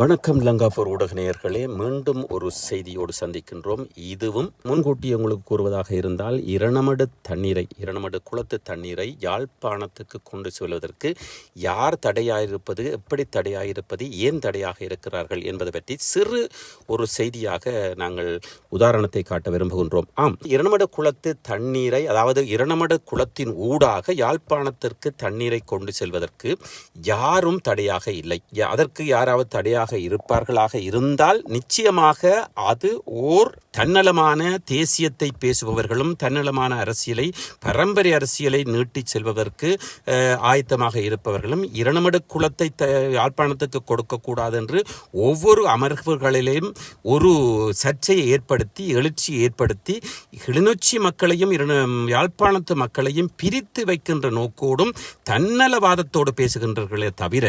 வணக்கம் லங்காபூர் ஊடக நேயர்களே மீண்டும் ஒரு செய்தியோடு சந்திக்கின்றோம். இதுவும் முன்கூட்டி உங்களுக்கு கூறுவதாக இருந்தால் இரணமடு தண்ணீரை இரணமடு குளத்து தண்ணீரை யாழ்ப்பாணத்துக்கு கொண்டு செல்வதற்கு யார் தடையாயிருப்பது எப்படி தடையாயிருப்பது ஏன் தடையாக இருக்கிறார்கள் என்பது பற்றி சிறு ஒரு செய்தியாக நாங்கள் உதாரணத்தை காட்ட விரும்புகின்றோம். ஆம் இரணமடு குளத்து தண்ணீரை அதாவது இரணமடு குளத்தின் ஊடாக யாழ்ப்பாணத்திற்கு தண்ணீரை கொண்டு செல்வதற்கு யாரும் தடையாக இல்லை. யா- அதற்கு யாராவது தடையாக இருப்பார்களாக இருந்தால் நிச்சயமாக அது ஓர் தன்னலமான தேசியத்தை பேசுபவர்களும் தன்னலமான அரசியலை பரம்பரை அரசியலை நீட்டிச் செல்வதற்கு ஆயத்தமாக இருப்பவர்களும் இரணமடு குலத்தை த யாழ்ப்பாணத்துக்கு கொடுக்கக்கூடாது என்று ஒவ்வொரு அமர்வுகளிலும் ஒரு சர்ச்சையை ஏற்படுத்தி எழுச்சி ஏற்படுத்தி கிளிநொச்சி மக்களையும் இரண- யாழ்ப்பாணத்து மக்களையும் பிரித்து வைக்கின்ற நோக்கோடும் தன்னலவாதத்தோடு பேசுகின்றார்களே தவிர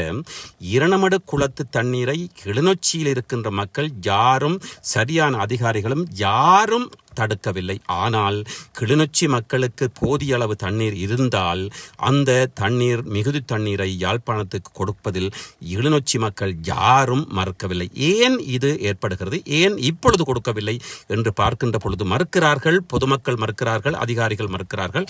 இரணமடு குளத்து தண்ணீரை கிளிநொச்சியில் இருக்கின்ற மக்கள் யாரும் சரியான அதிகாரிகளும் யாரும் தடுக்கவில்லை. ஆனால் கிளிநொச்சி மக்களுக்கு போதிய அளவு தண்ணீர் இருந்தால் அந்த தண்ணீர் மிகுதி தண்ணீரை யாழ்ப்பாணத்துக்கு கொடுப்பதில் கிளிநொச்சி மக்கள் யாரும் மறுக்கவில்லை. ஏன் இது ஏற்படுகிறது? ஏன் இப்பொழுது கொடுக்கவில்லை என்று பார்க்கின்ற பொழுது மறுக்கிறார்கள் பொதுமக்கள் மறுக்கிறார்கள் அதிகாரிகள் மறுக்கிறார்கள்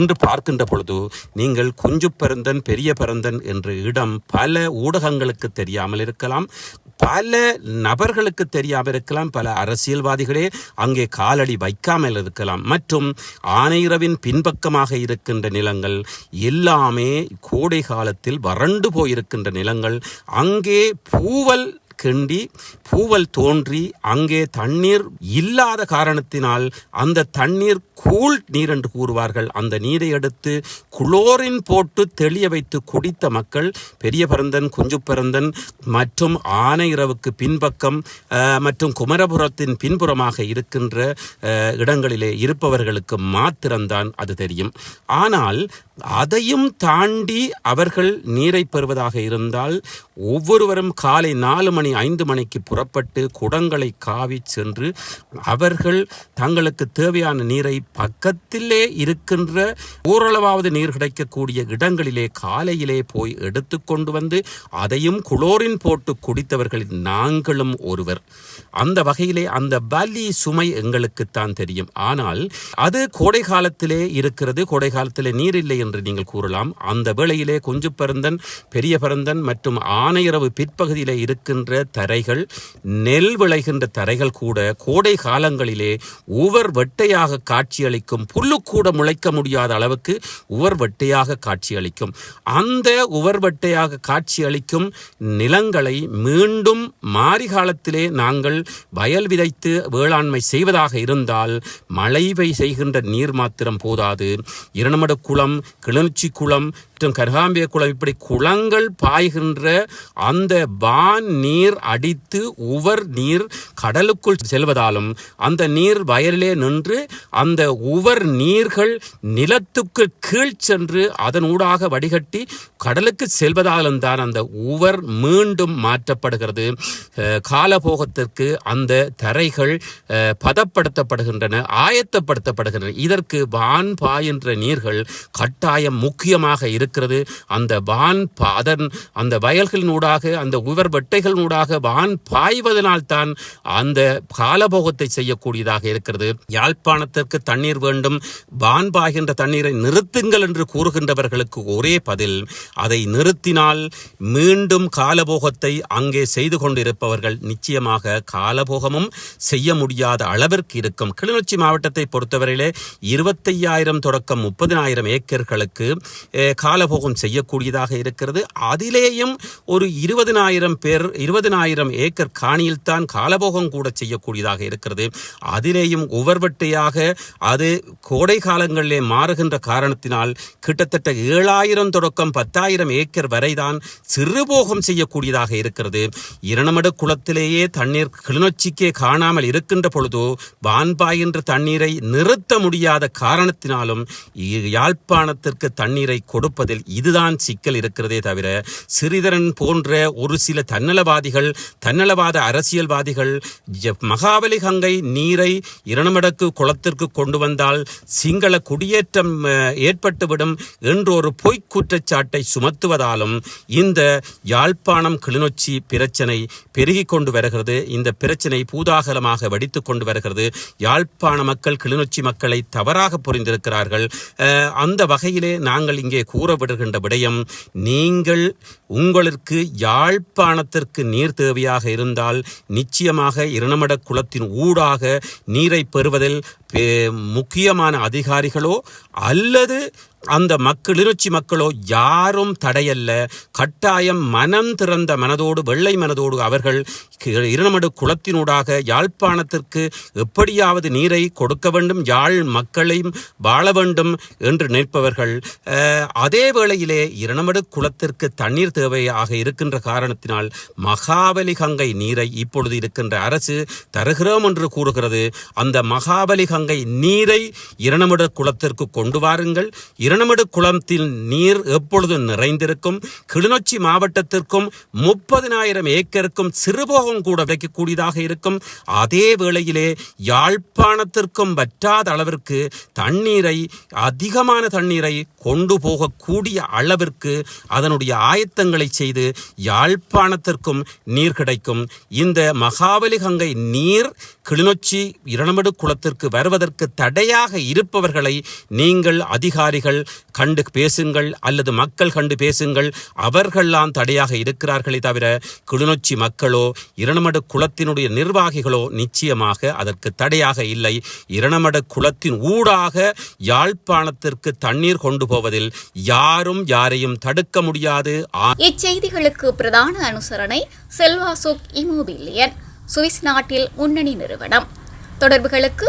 என்று பார்க்கின்ற பொழுது நீங்கள் குஞ்சு பெருந்தன் பெரிய பெருந்தன் என்ற இடம் பல ஊடகங்களுக்கு தெரியாமல் இருக்கலாம். பல நபர்களுக்கு தெரியாமல் இருக்கலாம் பல அரசியல்வாதிகளே அங்கே காலடி வைக்காமல் இருக்கலாம். மற்றும் ஆனையிரவின் பின்பக்கமாக இருக்கின்ற நிலங்கள் எல்லாமே கோடை காலத்தில் வறண்டு போயிருக்கின்ற நிலங்கள். அங்கே பூவல் கிண்டி பூவல் தோன்றி அங்கே தண்ணீர் இல்லாத காரணத்தினால் அந்த தண்ணீர் கூழ் நீர் என்று கூறுவார்கள். அந்த நீரை எடுத்து குளோரின் போட்டு தெளிய வைத்து குடித்த மக்கள் பெரிய பரந்தன் குஞ்சு பரந்தன் மற்றும் ஆனையிரவுக்கு பின்பக்கம் மற்றும் குமரபுரத்தின் பின்புறமாக இருக்கின்ற இடங்களிலே இருப்பவர்களுக்கு மாத்திரம்தான் அது தெரியும். ஆனால் அதையும் தாண்டி அவர்கள் நீரை பெறுவதாக இருந்தால் ஒவ்வொருவரும் காலை நாலு மணி ஐந்து மணிக்கு புறப்பட்டு குடங்களை காவி சென்று அவர்கள் தங்களுக்கு தேவையான நீரை பக்கத்திலே இருக்கின்ற ஓரளவாவது நீர் கிடைக்கக்கூடிய இடங்களிலே காலையிலே போய் எடுத்துக்கொண்டு வந்து அதையும் குளோரின் போட்டு குடித்தவர்களில் நாங்களும் ஒருவர். அந்த வகையிலே அந்த பலி சுமை எங்களுக்குத்தான் தெரியும். ஆனால் அது கோடை காலத்திலே இருக்கிறது. கோடை காலத்திலே நீர் இல்லை என்று நீங்கள் கூறலாம். அந்த வேளையிலே கொஞ்சு பரந்தன் பெரிய பரந்தன் மற்றும் ஆனையரவு பிற்பகுதியிலே இருக்கின்ற தரைகள் நெல் விளைகின்ற தரைகள் கூட கோடை காலங்களிலே உவர் வெட்டையாக காட்சியளிக்கும் புல்லு கூட முளைக்க முடியாத அளவுக்கு உவர் வெட்டையாக காட்சியளிக்கும். அந்த உவர் வெட்டையாக காட்சியளிக்கும் நிலங்களை மீண்டும் மாரி காலத்திலே நாங்கள் வயல் விதைத்து வேளாண்மை செய்வதாக இருந்தால் மழை செய்கின்ற நீர் மாத்திரம் போதாது. இரணமடு குளம் கிளர்ச்சி குளம் மற்றும் கருகாம்பிய குளம் இப்படி குளங்கள் பாய்கின்ற அந்த வான் நீர் அடித்து உவர் நீர் கடலுக்குள் செல்வதாலும் அந்த நீர் வயலிலே நின்று அந்த உவர் நீர்கள் நிலத்துக்கு கீழ் சென்று அதன் ஊடாக வடிகட்டி கடலுக்கு செல்வதாலும் தான் அந்த உவர் மீண்டும் மாற்றப்படுகிறது. காலபோகத்திற்கு அந்த தரைகள் பதப்படுத்தப்படுகின்றன ஆயத்தப்படுத்தப்படுகின்றன. இதற்கு வான் பாயின்ற நீர்கள் கட்டாயம் முக்கியமாக இருக்கிறது. அந்த வான் அதன் அந்த வயல்களினூடாக அந்த உவர் வெட்டைகளினூடாக வான் பாய்வதனால் தான் அந்த காலபோகத்தை செய்யக்கூடியதாக இருக்கிறது. யாழ்ப்பாணத்திற்கு தண்ணீர் வேண்டும். வான் பாய்கின்ற தண்ணீரை நிறுத்துங்கள் என்று கூறுகின்றவர்களுக்கு ஒரே பதில் அதை நிறுத்தினால் மீண்டும் காலபோகத்தை அங்கே செய்து கொண்டிருப்பவர்கள் நிச்சயமாக காலபோகமும் செய்ய முடியாத அளவிற்கு இருக்கும். கிளிநொச்சி மாவட்டத்தை பொறுத்தவரையிலே இருபத்தையாயிரம் தொடக்கம் முப்பதினாயிரம் ஏக்கர்களுக்கு காலபோகம் செய்யக்கூடியதாக இருக்கிறது. அதிலேயும் ஒரு இருபதினாயிரம் பேர் இருபதினாயிரம் ஏக்கர் காணியில்தான் காலபோகம் கூட செய்யக்கூடியதாக இருக்கிறது. அதிலேயும் உவர்வட்டையாக அது கோடை காலங்களிலே மாறுகின்ற காரணத்தினால் கிட்டத்தட்ட ஏழாயிரம் தொடக்கம் பத்தாயிரம் ஏக்கர் வரைதான் சிறுபோகம் செய்யக்கூடியதாக இருக்கிறது. இரணமடு குளத்திலேயே தண்ணீர் கிளிநொச்சிக்கே காணாமல் இருக்கின்ற பொழுதோ வான்பாயின்ற தண்ணீரை நிறுத்த முடியாத காரணத்தினாலும் யாழ்ப்பாணத்திற்கு தண்ணீரை கொடுப்பது கொடுப்பதில் இதுதான் சிக்கல் இருக்கிறதே தவிர சிறிதரன் போன்ற ஒரு சில தன்னலவாதிகள் தன்னலவாத அரசியல்வாதிகள் மகாபலி கங்கை நீரை இரணமடக்கு குளத்திற்கு கொண்டு வந்தால் சிங்கள குடியேற்றம் ஏற்பட்டுவிடும் என்ற ஒரு பொய்க் குற்றச்சாட்டை சுமத்துவதாலும் இந்த யாழ்ப்பாணம் கிளிநொச்சி பிரச்சனை பெருகிக் கொண்டு வருகிறது. இந்த பிரச்சனை பூதாகலமாக வெடித்துக் கொண்டு வருகிறது. யாழ்ப்பாண மக்கள் கிளிநொச்சி மக்களை தவறாக புரிந்திருக்கிறார்கள். அந்த வகையிலே நாங்கள் இங்கே கூற விடுகின்ற விடயம் நீங்கள் உங்களுக்கு யாழ்ப்பாணத்திற்கு நீர் தேவையாக இருந்தால் நிச்சயமாக இரணமட குளத்தின் ஊடாக நீரை பெறுவதில் முக்கியமான அதிகாரிகளோ அல்லது அந்த மக்கள் கிளிநொச்சி மக்களோ யாரும் தடையல்ல. கட்டாயம் மனம் திறந்த மனதோடு வெள்ளை மனதோடு அவர்கள் இரணமடு குளத்தினூடாக யாழ்ப்பாணத்திற்கு எப்படியாவது நீரை கொடுக்க வேண்டும் யாழ் மக்களையும் வாழ வேண்டும் என்று நிற்பவர்கள் அதே வேளையிலே இரணமடு குளத்திற்கு தண்ணீர் தேவையாக இருக்கின்ற காரணத்தினால் மகாபலி கங்கை நீரை இப்பொழுது இருக்கின்ற அரசு தருகிறோம் என்று கூறுகிறது. அந்த மகாபலி கங்கை நீரை இரணமடு குளத்திற்கு கொண்டு வாருங்கள். இரணமடு குளத்தில் நீர் எப்பொழுதும் நிறைந்திருக்கும். கிளிநொச்சி மாவட்டத்திற்கும் முப்பதினாயிரம் ஏக்கருக்கும் சிறுபோகம் கூட வைக்கக்கூடியதாக இருக்கும். அதே வேளையிலே யாழ்ப்பாணத்திற்கும் வற்றாத அளவிற்கு தண்ணீரை அதிகமான தண்ணீரை கொண்டு போகக்கூடிய அளவிற்கு அதனுடைய ஆயத்தங்களை செய்து யாழ்ப்பாணத்திற்கும் நீர் கிடைக்கும். இந்த மகாபலி கங்கை நீர் கிளிநொச்சி இரணமடு குளத்திற்கு வருவதற்கு தடையாக இருப்பவர்களை நீங்கள் அதிகாரிகள் கண்டு பேசுங்கள் அல்லது மக்கள் கண்டு பேசுங்கள் அவர்கள்லாம் தடையாக இருக்கிறார்களே தவிர கிளிநொச்சி மக்களோ இரணமடு குளத்தினுடைய நிர்வாகிகளோ நிச்சயமாக அதற்கு தடையாக இல்லை. இரணமடு குளத்தின் ஊடாக யாழ்ப்பாணத்திற்கு தண்ணீர் கொண்டு போவதில் யாரும் யாரையும் தடுக்க முடியாது. இச்செய்திகளுக்கு பிரதான அனுசரணை செல்வாசோக் இமோபிலியன் சுவிஸ் நாட்டில் முன்னணி நிறுவனம். தொடர்புகளுக்கு